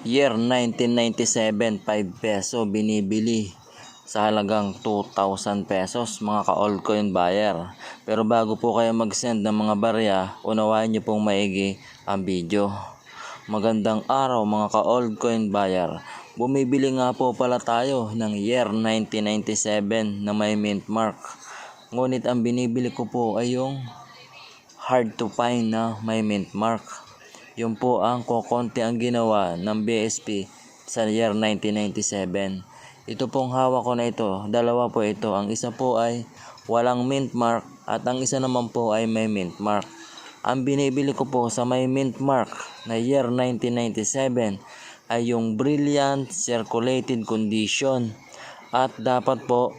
Year 1997, 5 peso binibili sa halagang 2,000 pesos mga ka-altcoin buyer. Pero bago po kayo mag-send ng mga barya, unawain niyo pong maigi ang video. Magandang araw mga ka-altcoin buyer. Bumibili nga po pala tayo ng year 1997 na may mint mark. Ngunit ang binibili ko po ay yung hard to find na may mint mark. Yun po ang kokonti ang ginawa ng BSP sa year 1997. Ito pong hawak ko na ito, dalawa po ito. Ang isa po ay walang mint mark at ang isa naman po ay may mint mark. Ang binibili ko po sa may mint mark na year 1997 ay yung brilliant circulated condition at dapat po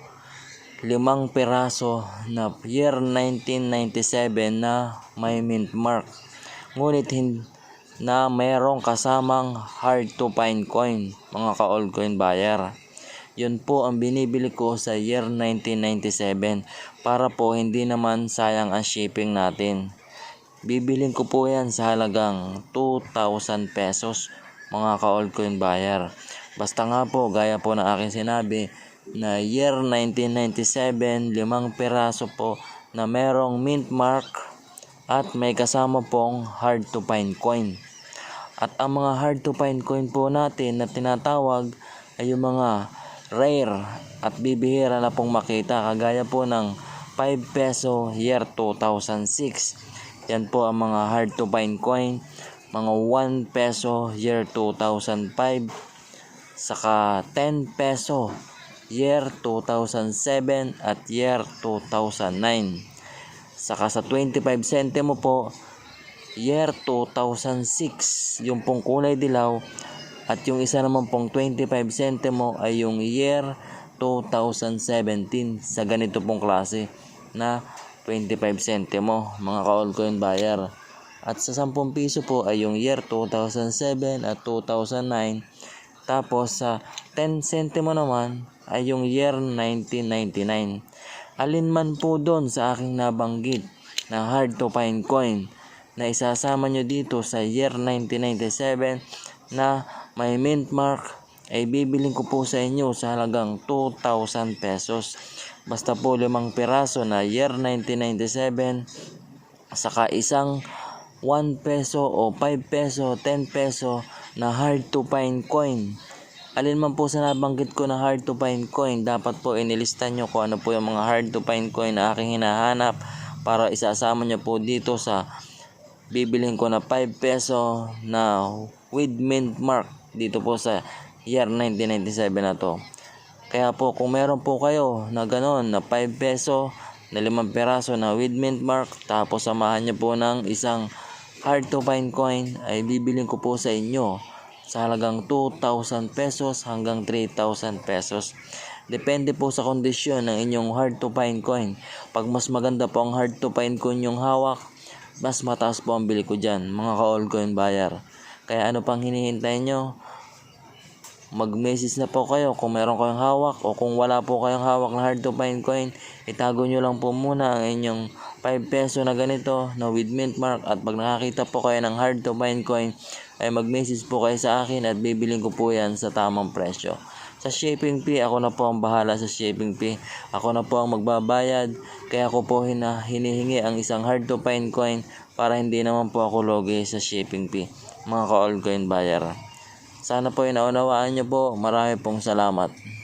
limang peraso na year 1997 na may mint mark. Ngunit hin na mayroong kasamang hard to find coin, mga ka-altcoin buyer. Yun po ang binibili ko sa year 1997 para po hindi naman sayang ang shipping natin. Bibilin ko po yan sa halagang 2,000 pesos mga ka-altcoin buyer. Basta nga po, gaya po ng aking sinabi, na year 1997, limang peraso po na merong mint mark at may kasama pong hard to find coin. At ang mga hard to find coin po natin na tinatawag ay yung mga rare at bibihira na pong makita kagaya po ng 5 peso year 2006. Yan po ang mga hard to find coin, mga 1 peso year 2005, saka 10 peso year 2007 at year 2009. Saka sa 25 centimo po, year 2006, yung pong kulay dilaw at yung isa naman pong 25 centimo ay yung year 2017 sa ganito pong klase na 25 centimo mga ka-altcoin buyer. At sa 10 piso po ay yung year 2007 at 2009. Tapos sa 10 centimo naman ay yung year 1999. Alin man po doon sa aking nabanggit na hard to find coin na isasama nyo dito sa year 1997 na may mint mark ay bibiling ko po sa inyo sa halagang 2,000 pesos. Basta po limang piraso na year 1997 saka isang 1 peso o 5 peso, 10 peso na hard to find coin. Alin man po sa nabanggit ko na hard to find coin, dapat po inilista nyo kung ano po yung mga hard to find coin na aking hinahanap para isasama nyo po dito sa bibilhin ko na 5 peso na with mint mark dito po sa year 1997 na to. Kaya po kung meron po kayo na gano'n na 5 peso na 5 peraso na with mint mark tapos samahan nyo po ng isang hard to find coin ay bibilin ko po sa inyo sa halagang 2,000 pesos hanggang 3,000 pesos. Depende po sa kondisyon ng inyong hard to find coin. Pag mas maganda po ang hard to find coin yung hawak, mas mataas po ang bili ko dyan, mga ka-altcoin buyer. Kaya ano pang hinihintay nyo? Mag-message na po kayo kung meron kayong hawak o kung wala po kayong hawak na hard to find coin, itago nyo lang po muna ang inyong 5 peso na ganito na with mint mark at pag nakakita po kayo ng hard to find coin, ay mag-message po kayo sa akin at bibiling ko po yan sa tamang presyo. Sa shipping fee, ako na po ang bahala sa shipping fee. Ako na po ang magbabayad. Kaya ako po hina, hinihingi ang isang hard to find coin para hindi naman po ako logi sa shipping fee. Mga ka-all coin buyer. Sana po inaunawaan nyo po. Marami pong salamat.